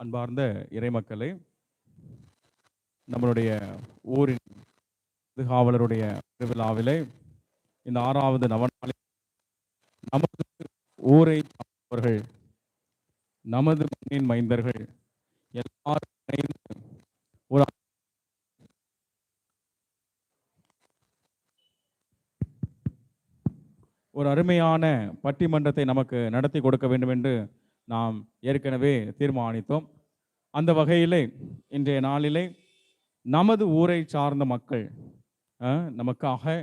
அன்பார்ந்த இறைமக்களை நம்மளுடைய ஊரின் பாதுகாவலருடைய திருவிழாவிலே இந்த ஆறாவது நவநாளில் நமது ஊரை அவர்கள் நமது மண்ணின் மைந்தர்கள் எல்லாரும் இணைந்து ஒரு ஒரு அருமையான பட்டிமன்றத்தை நமக்கு நடத்தி கொடுக்க வேண்டும் என்று நாம் ஏற்கனவே தீர்மானித்தோம். அந்த வகையிலே இன்றைய நாளிலே நமது ஊரை சார்ந்த மக்கள் நமக்காக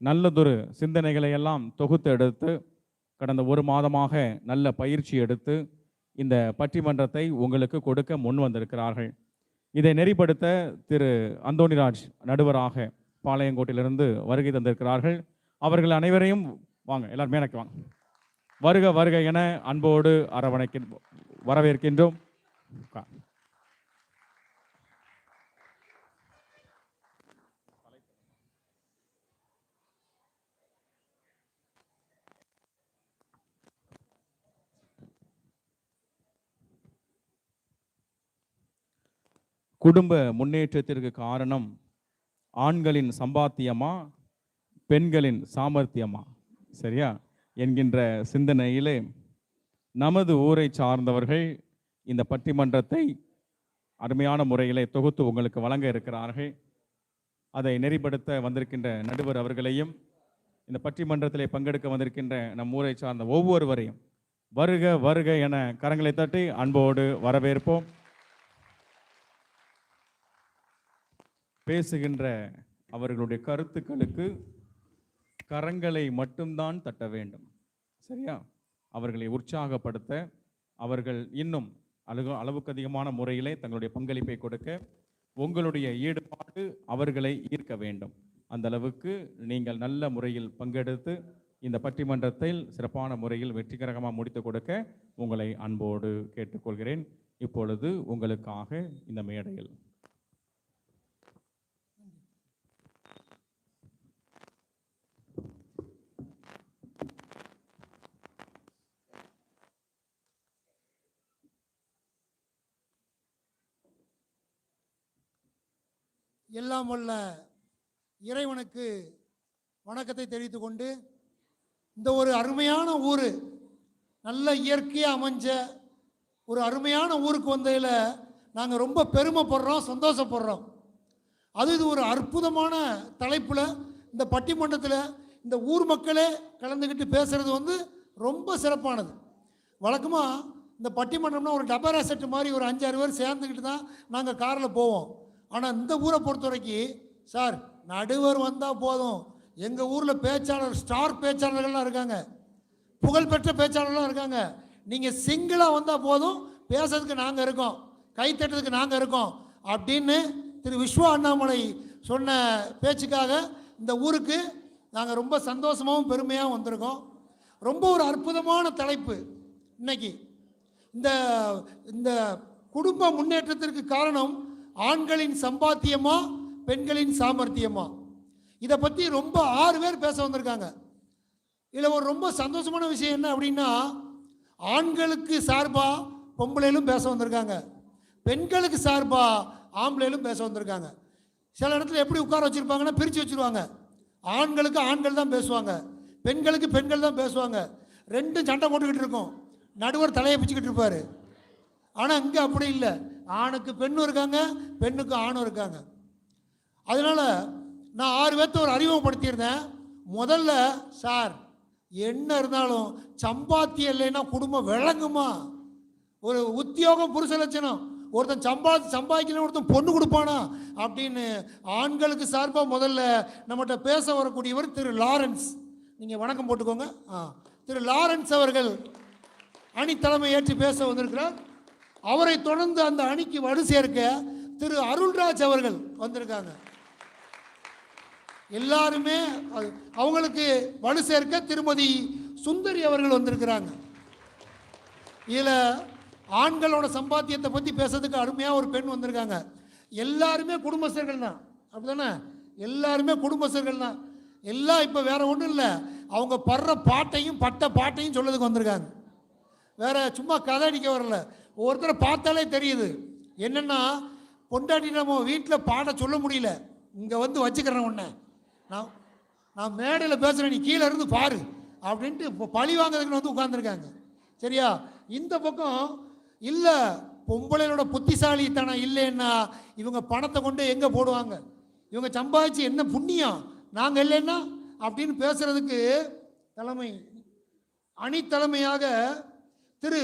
நல்லதொரு சிந்தனைகளை எல்லாம் தொகுத்து எடுத்து கடந்த ஒரு மாதமாக நல்ல பயிற்சி எடுத்து இந்த பட்டிமன்றத்தை உங்களுக்கு கொடுக்க முன் வந்திருக்கிறார்கள். இதை நெறிப்படுத்த திரு அந்தோணிராஜ் நடுவராக பாளையங்கோட்டிலிருந்து வருகை தந்திருக்கிறார்கள். அவர்கள் அனைவரையும் வாங்க எல்லாரும் மேனக்கு வாங்க. வருக வருக என அன்போடு அரவணைக்க வரவேற்கின்றோம். குடும்ப முன்னேற்றத்திற்கு காரணம் ஆண்களின் சம்பாத்தியமா பெண்களின் சாமர்த்தியமா? சரியா? என்கின்ற சிந்தனையிலே நமது ஊரை சார்ந்தவர்கள் இந்த பட்டிமன்றத்தை அருமையான முறையிலே தொகுத்து உங்களுக்கு வழங்க இருக்கிறார்கள். அதை நெறிப்படுத்த வந்திருக்கின்ற நடுவர் அவர்களையும் இந்த பட்டிமன்றத்திலே பங்கெடுக்க வந்திருக்கின்ற நம் ஊரை சார்ந்த ஒவ்வொருவரையும் வருக வருக என கரங்களை தட்டி அன்போடு வரவேற்போம். பேசுகின்ற அவர்களுடைய கருத்துக்களுக்கு கரங்களை மட்டும்தான் தட்ட வேண்டும். சரியா? அவர்களை உற்சாகப்படுத்த அவர்கள் இன்னும் அழகு அளவுக்கு அதிகமான முறையிலே தங்களுடைய பங்களிப்பை கொடுக்க உங்களுடைய ஈடுபாடு அவர்களை ஈர்க்க வேண்டும். அந்த அளவுக்கு நீங்கள் நல்ல முறையில் பங்கெடுத்து இந்த பட்டிமன்றத்தில் சிறப்பான முறையில் வெற்றிகரமாக முடித்து கொடுக்க உங்களை அன்போடு கேட்டுக்கொள்கிறேன். இப்பொழுது உங்களுக்காக இந்த மேடையில் எல்லாம் வல்ல இறைவனுக்கு வணக்கத்தை தெரிவித்து கொண்டு இந்த ஒரு அருமையான ஊர் நல்ல இயற்கையாக அமைஞ்ச ஒரு அருமையான ஊருக்கு வந்ததில் நாங்கள் ரொம்ப பெருமைப்படுறோம் சந்தோஷப்படுறோம். அது இது ஒரு அற்புதமான தலைப்பில் இந்த பட்டிமன்றத்தில் இந்த ஊர் மக்களே கலந்துக்கிட்டு பேசுகிறது வந்து ரொம்ப சிறப்பானது. வழக்கமாக இந்த பட்டிமன்றம்னா ஒரு டபர் அசெட் மாதிரி ஒரு அஞ்சாறு பேர் சேர்ந்துக்கிட்டு தான் நாங்கள் காரில் போவோம். ஆனால் இந்த ஊரை பொறுத்த வரைக்கும் சார் நடுவர் வந்தால் போதும். எங்கள் ஊரில் பேச்சாளர் ஸ்டார் பேச்சாளர்கள்லாம் இருக்காங்க. புகழ்பெற்ற பேச்சாளர்லாம் இருக்காங்க. நீங்கள் சிங்கிளாக வந்தால் போதும். பேசுறதுக்கு நாங்கள் இருக்கோம். கைத்தட்டுறதுக்கு நாங்கள் இருக்கோம். அப்படின்னு திரு விஸ்வா அண்ணாமலை சொன்ன பேச்சுக்காக இந்த ஊருக்கு நாங்கள் ரொம்ப சந்தோஷமாகவும் பெருமையாகவும் வந்திருக்கோம். ரொம்ப ஒரு அற்புதமான தலைப்பு இன்னைக்கு. இந்த இந்த குடும்ப முன்னேற்றத்திற்கு காரணம் ஆண்களின் சம்பாத்தியமா பெண்களின் சாமர்த்தியமா? இதை பற்றி ரொம்ப ஆறு பேர் பேச வந்திருக்காங்க. இதில் ஒரு ரொம்ப சந்தோஷமான விஷயம் என்ன அப்படின்னா ஆண்களுக்கு சார்பாக பொம்பளைகளும் பேச வந்திருக்காங்க. பெண்களுக்கு சார்பாக ஆம்பளையிலும் பேச வந்திருக்காங்க. சில இடத்துல எப்படி உட்கார வச்சுருப்பாங்கன்னா பிரித்து வச்சுருவாங்க. ஆண்களுக்கு ஆண்கள் தான் பேசுவாங்க. பெண்களுக்கு பெண்கள் தான் பேசுவாங்க. ரெண்டும் சண்டை போட்டுக்கிட்டு இருக்கும். நடுவர் தலையை பிச்சுக்கிட்டு இருப்பார். ஆனால் இங்கே அப்படி இல்லை. ஆணுக்கு பெண்ணும் இருக்காங்க பெண்ணுக்கு ஆணும் இருக்காங்க. அதனால நான் ஆறு பேர்த்த ஒரு அறிமுகப்படுத்தியிருந்தேன். முதல்ல சார் என்ன இருந்தாலும் சம்பாத்தியம் இல்லைன்னா குடும்பம் விளங்குமா? ஒரு உத்தியோகம் புருஷ லட்சணம். ஒருத்தன் சம்பா சம்பாதிக்கணும் ஒருத்தன் பொண்ணு கொடுப்பானா? அப்படின்னு ஆண்களுக்கு சார்பாக முதல்ல நம்மகிட்ட பேச வரக்கூடியவர் திரு லாரன்ஸ். நீங்கள் வணக்கம் போட்டுக்கோங்க. ஆ திரு லாரன்ஸ் அவர்கள் அணி தலைமை ஏற்று பேச வந்திருக்கிறார். அவரை தொடர்ந்து அந்த அணிக்கு வலு சேர்க்க திரு அருள்ராஜ் அவர்கள் வந்திருக்காங்க. எல்லாருமே அது- அவங்களுக்கு வலு சேர்க்க திருமதி சுந்தரி அவர்கள் வந்திருக்கிறாங்க. இதில் ஆண்களோட சம்பாத்தியத்தை பற்றி பேசுறதுக்கு அருமையாக ஒரு பெண் வந்திருக்காங்க. எல்லாருமே குடும்பஸ்தர்கள் தான் அப்படிதானே? எல்லாருமே குடும்பஸ்தர்கள் தான் எல்லாம் இப்போ வேற ஒன்றும் இல்லை. அவங்க படுற பாட்டையும் பட்ட பாட்டையும் சொல்லதுக்கு வந்திருக்காங்க. வேற சும்மா கதை அடிக்க வரல. ஒவ்வொருத்தரை பார்த்தாலே தெரியுது. என்னென்னா பொண்டாட்டி நம்ம வீட்டில் பாட சொல்ல முடியல. இங்கே வந்து வச்சுக்கிறேன் உன்னை. நான் நான் மேடையில் பேசுகிறேன் நீ கீழே இருந்து பாரு. அப்படின்ட்டு இப்போ பழி வாங்குறதுக்குன்னு வந்து உட்காந்துருக்காங்க சரியா? இந்த பக்கம் இல்லை பொம்பளையோட புத்திசாலித்தனம் இல்லைன்னா இவங்க பணத்தை கொண்டு எங்கே போடுவாங்க? இவங்க சம்பாதிச்சு என்ன புண்ணியம்? நாங்கள் இல்லைன்னா? அப்படின்னு பேசுறதுக்கு தலைமை அணித்தலைமையாக திரு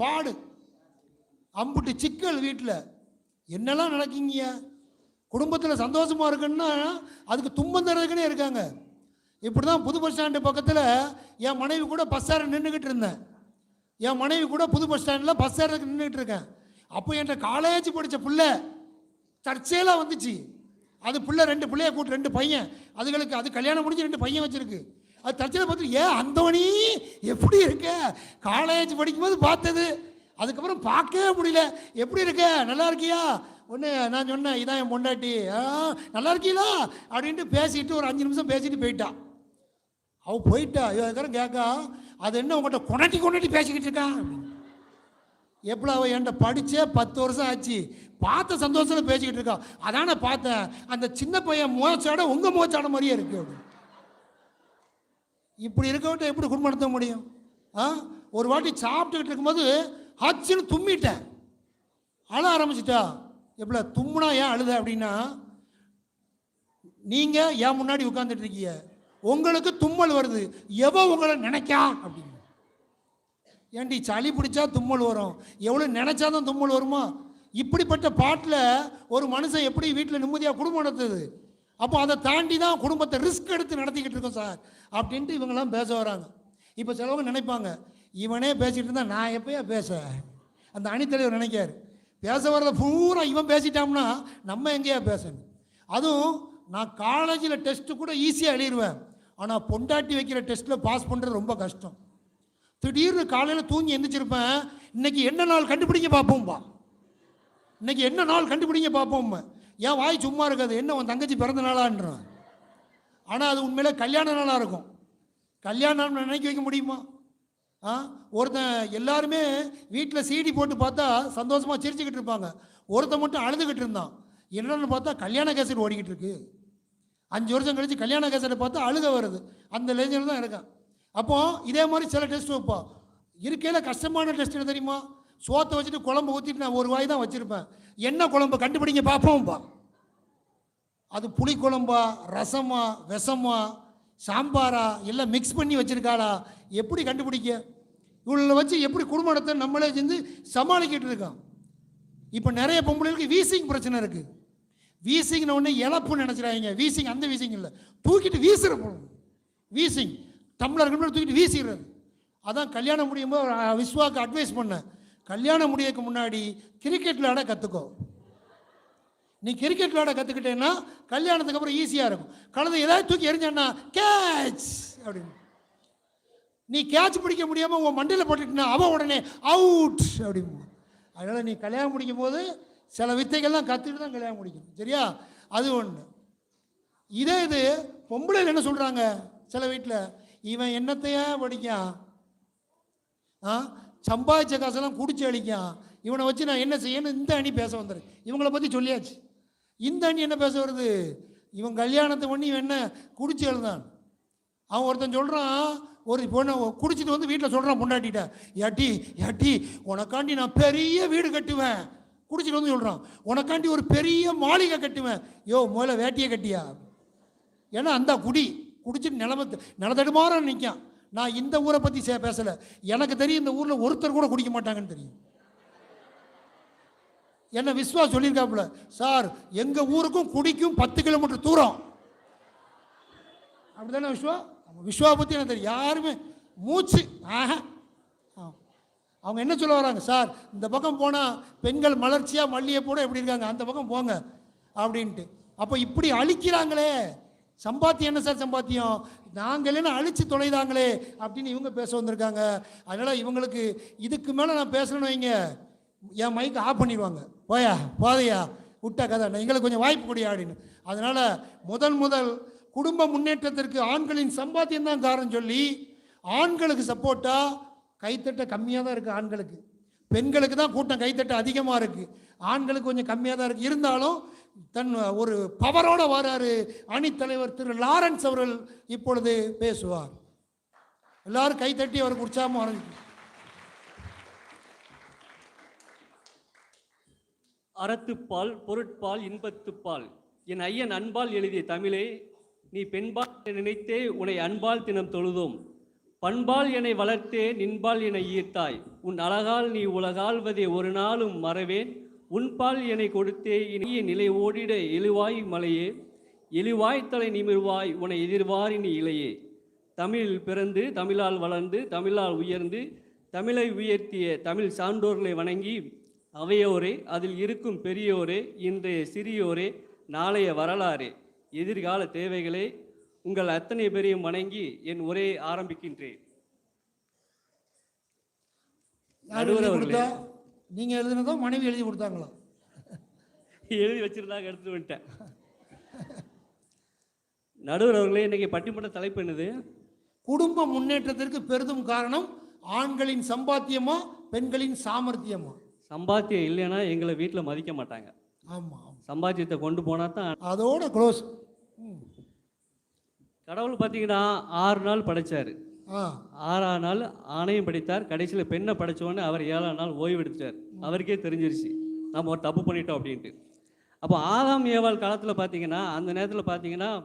பாடு. அம்புட்டு சிக்கல் வீட்டில் என்னெல்லாம் நடக்கீங்க? குடும்பத்தில் சந்தோஷமாக இருக்குன்னா அதுக்கு துன்பம் தரதுக்குன்னே இருக்காங்க. இப்படி தான் புது பஸ் ஸ்டாண்டு பக்கத்தில் என் மனைவி கூட பஸ் ஏற நின்றுக்கிட்டு இருந்தேன். என் மனைவி கூட புது பஸ் ஸ்டாண்டில் பஸ் ஏறதுக்கு நின்றுக்கிட்டு இருக்கேன். அப்போ என்கிட்ட காலேஜ் படித்த பிள்ளை தற்செயலாக வந்துச்சு. அது பிள்ளை ரெண்டு பிள்ளைய கூட்டு ரெண்டு பையன். அதுகளுக்கு அது கல்யாணம் முடிஞ்சு ரெண்டு பையன் வச்சுருக்கு. அது தற்செயலாக பார்த்து ஏன் அந்தோணி? எப்படி இருக்க? காலேஜ் படிக்கும்போது பார்த்தது. அதுக்கப்புறம் பார்க்கவே முடியல. எப்படி இருக்க? நல்லா இருக்கியா? ஒன்று நான் சொன்னேன் இதான் என் பொண்டாட்டி. ஆ நல்லா இருக்கீங்களா அப்படின்ட்டு பேசிட்டு ஒரு அஞ்சு நிமிஷம் பேசிட்டு போயிட்டான் அவள் போயிட்டா. ஐயோ அதுக்கப்புறம் கேட்கா அது என்ன உங்கள்கிட்ட கொண்டாட்டி கொண்டாட்டி பேசிக்கிட்டு இருக்கான் எப்படி அவள் என்கிட்ட படித்தே பத்து வருஷம் ஆச்சு. பார்த்த சந்தோஷத்தில் பேசிக்கிட்டு இருக்கான் அதான் நான் பார்த்தேன். அந்த சின்ன பையன் மோச்சாட உங்கள் முகச்சாட மாதிரியே இருக்கு. இப்படி இருக்கவன்ட்ட எப்படி குடும்பம் நடத்த முடியும்? ஆ? ஒரு வாட்டி சாப்பிட்டுக்கிட்டு இருக்கும்போது ஹச்சுன்னு தும்மிட்டேன். அழ ஆரம்பிச்சிட்டா. எப்படி தும்முனா ஏன் அழுத அப்படின்னா நீங்கள் ஏன் முன்னாடி உட்காந்துட்டு இருக்கீங்க. உங்களுக்கு தும்மல் வருது. எவ உங்களை நினைக்கா? அப்படின்னு. ஏன்டி சளி பிடிச்சா தும்மல் வரும். எவ்வளோ நினைச்சாதான் தும்மல் வருமா? இப்படிப்பட்ட பாட்டில் ஒரு மனுஷன் எப்படி வீட்டில் நிம்மதியாக குடும்பம் நடத்துது? அப்போ அதை தாண்டி தான் குடும்பத்தை ரிஸ்க் எடுத்து நடத்திக்கிட்டு இருக்கோம் சார். அப்படின்ட்டு இவங்கெல்லாம் பேச வராங்க. இப்போ சிலவங்க நினைப்பாங்க இவனே பேசிகிட்டு இருந்தால் நான் எப்பயா பேச? அந்த அணித்தலைவர் நினைக்காரு பேச வர்றத பூரா இவன் பேசிட்டோம்னா நம்ம எங்கேயா பேசணும்? அதுவும் நான் காலேஜில் டெஸ்ட்டு கூட ஈஸியாக எழுதிடுவேன் ஆனால் பொண்டாட்டி வைக்கிற டெஸ்ட்டில் பாஸ் பண்ணுறது ரொம்ப கஷ்டம். திடீர்னு காலையில் தூங்கி எந்திரிச்சிருப்பேன் இன்னைக்கு என்ன நாள் கண்டுபிடிங்க பார்ப்போம்பா இன்னைக்கு என்ன நாள் கண்டுபிடிங்க பார்ப்போம் என் வாய் சும்மா இருக்காது. என்ன உன் தங்கச்சி பிறந்த நாளான்றான். ஆனால் அது உண்மையில கல்யாண நாளாக இருக்கும். கல்யாணம் நினைக்க வைக்க முடியுமா? ஆ? ஒருத்தன் எல்லாருமே வீட்டில் சீடி போட்டு பார்த்தா சந்தோஷமாக சிரிச்சுக்கிட்டு இருப்பாங்க. ஒருத்தன் மட்டும் அழுதுகிட்டு இருந்தான். என்னன்னு பார்த்தா கல்யாண கேசட் ஓடிக்கிட்டு இருக்கு. அஞ்சு வருஷம் கழித்து கல்யாண கேசட்டை பார்த்தா அழுக வருது. அந்த லேஞ்சர் தான் இருக்கான். அப்போது இதே மாதிரி சில டெஸ்ட் வைப்போம் இருக்கையில் கஷ்டமான டெஸ்ட் என்ன தெரியுமா? சோத்தை வச்சுட்டு குழம்பு ஊற்றிட்டு நான் ஒரு வாய் தான் வச்சுருப்பேன். என்ன குழம்பு கண்டுபிடிங்க பார்ப்போம்ப்பா அது புளி குழம்பா ரசமா விஷமா சாம்பாரா எல்லாம் மிக்ஸ் பண்ணி வச்சுருக்காளா? எப்படி கண்டுபிடிக்க? இவளை வச்சு எப்படி குடும்பத்தை நம்மளே செஞ்சு சமாளிக்கிட்டு இருக்கோம் இப்போ நிறைய பொம்பளைகளுக்கு வீசிங் பிரச்சனை இருக்குது வீசிங்ன உடனே இழப்புன்னு நினச்சிடாங்க வீசிங் அந்த வீசிங் இல்லை. தூக்கிட்டு வீசுகிற போகணும் வீசிங். தமிழர்கள் தூக்கிட்டு வீசிடுறது. அதான் கல்யாணம் முடியும் போது விஸ்வாக்கு அட்வைஸ் பண்ணேன். கல்யாணம் முடியக்கு முன்னாடி கிரிக்கெட் விளையாட கற்றுக்கோ நீ கிரிக்கெட் விளையாட கற்றுக்கிட்டேன்னா கல்யாணத்துக்கு அப்புறம் ஈஸியாக இருக்கும். கலந்து ஏதாவது தூக்கி எரிஞ்சான்னா கேட்ச் அப்படின்னு. நீ கேட்ச் பிடிக்க முடியாமல் உன் மண்டையில் போட்டுட்டுனா அவன் உடனே அவுட் அப்படின்னு. அதனால் நீ கல்யாணம் முடிக்கும் போது சில வித்தைகள்லாம் கற்றுக்கிட்டு தான் கல்யாணம் முடிக்கணும். சரியா? அது ஒன்று இதே இது பொம்பளை என்ன சொல்கிறாங்க சில வீட்டில் இவன் என்னத்தையா படிக்கான் ஆ? சம்பாதிச்ச காசெல்லாம் குடிச்சு அழிக்கான். இவனை வச்சு நான் என்ன செய்யணும்? இந்த அணி பேச வந்துரு. இவங்கள பற்றி சொல்லியாச்சு. இந்த அணி என்ன பேச வருது? இவன் கல்யாணத்தை பண்ணி இவன் என்ன குடிச்சு எழுதான் அவன் ஒருத்தன் சொல்கிறான் ஒரு பொண்ணை குடிச்சிட்டு வந்து வீட்டில் சொல்கிறான் பொண்டாட்டிட்ட ஏட்டி ஏட்டி உனக்காண்டி நான் பெரிய வீடு கட்டுவேன். குடிச்சிட்டு வந்து சொல்கிறான் உனக்காண்டி ஒரு பெரிய மாளிகை கட்டுவேன். யோ முதல்ல வேட்டியை கட்டியா? ஏன்னா அந்த குடி குடிச்சிட்டு நிலம நிலத்தடுமாற நிற்கான் நான் இந்த ஊரை பற்றி சே பேசலை. எனக்கு தெரியும் இந்த ஊரில் ஒருத்தர் கூட குடிக்க மாட்டாங்கன்னு தெரியும். என்ன விஸ்வா சொல்லியிருக்காப்புல சார் எங்கள் ஊருக்கும் குடிக்கும் பத்து கிலோமீட்டர் தூரம். அப்படிதானே விஸ்வா? அவங்க விஸ்வா பற்றி எனக்கு தெரியும். யாருமே மூச்சு ஆஹா. ஆ. அவங்க என்ன சொல்ல வராங்க? சார் இந்த பக்கம் போனால் பெண்கள் மலர்ச்சியாக மல்லிகை போட எப்படி இருக்காங்க? அந்த பக்கம் போங்க. அப்படின்ட்டு. அப்போ இப்படி அழிக்கிறாங்களே. சம்பாத்தியம் என்ன சார் சம்பாத்தியம்? நாங்கள் அழிச்சு தொலைதாங்களே அப்படின்னு இவங்க பேச வந்திருக்காங்க. அதனால் இவங்களுக்கு இதுக்கு மேலே நான் பேசணும்னு வைங்க. என் மைக்கு ஆஃப் பண்ணிடுவாங்க. போயா போதையா? விட்டா கதை எங்களுக்கு கொஞ்சம் வாய்ப்பு கொடி அப்படின்னு. அதனால் முதல் முதல் குடும்ப முன்னேற்றத்திற்கு ஆண்களின் சம்பாத்தியம் தான் காரணம் சொல்லி ஆண்களுக்கு சப்போர்ட்டாக கைத்தட்ட கம்மியாக தான் இருக்குது ஆண்களுக்கு. பெண்களுக்கு தான் கூட்டம் கைத்தட்ட அதிகமாக இருக்குது ஆண்களுக்கு கொஞ்சம் கம்மியாக தான் இருக்குது இருந்தாலும் தன் ஒரு பவரோட வராரு. அணித்தலைவர் திரு லாரன்ஸ் அவர்கள் இப்பொழுது பேசுவார். எல்லாரும் கைத்தட்டி அவருக்கு உற்சாகமாக ஆரம்பிக்கும் அறத்துப்பால் பொருட்பால் இன்பத்துப்பால். என் ஐயன் அன்பால் எழுதிய தமிழே நீ பெண்பால் நினைத்தே உன்னை அன்பால் தினம் தொழுதோம். பண்பால் என்னை வளர்த்தே நின்பால் என்னை ஈர்த்தாய். உன் அழகால் நீ உலகால்வதை ஒரு நாளும் மறவேன். உன்பால் என்னை கொடுத்தே இனிய நிலை ஓடிட எழுவாய் மலையே. எழுவாய் தலை நிமிர்வாய் உன்னை எதிர்வாரின் இலையே. தமிழில் பிறந்து தமிழால் வளர்ந்து தமிழால் உயர்ந்து தமிழை உயர்த்திய தமிழ் சான்றோர்களை வணங்கி அவையோரே அதில் இருக்கும் பெரியோரே இன்றைய சிறியோரே நாளைய வரலாறு. எதிர்கால தேவைகளே உங்கள் அத்தனை பேரையும் வணங்கி என் உரையை ஆரம்பிக்கின்றேன். நடுவர் நீங்கள் எழுதுனதோ மனைவி எழுதி கொடுத்தாங்களா? எழுதி வச்சிருந்தாங்க எடுத்துட்டு வந்துட்டேன். நடுவர் அவர்களே இன்னைக்கு பட்டிமன்ற தலைப்பு என்னது? குடும்ப முன்னேற்றத்திற்கு பெரிதும் காரணம் ஆண்களின் சம்பாத்தியமா பெண்களின் சாமர்த்தியமா? சம்பாத்தியம் இல்லைன்னா எங்களை வீட்டில் மதிக்க மாட்டாங்க. ஆமாம் சம்பாத்தியத்தை கொண்டு போனால் தான் அதோட க்ளோஸ் கடவுள் பார்த்தீங்கன்னா ஆறு நாள் படைச்சாரு. ஆறாம் நாள் ஆணையும் படித்தார். கடைசியில் பெண்ணை படித்தோடனே அவர் ஏழாம் நாள் ஓய்வு எடுத்துட்டார். அவருக்கே தெரிஞ்சிருச்சு. நம்ம ஒரு தப்பு பண்ணிட்டோம் அப்படின்ட்டு. அப்போ ஆறாம் ஏவாள் காலத்தில் பார்த்தீங்கன்னா அந்த நேரத்தில் பார்த்தீங்கன்னா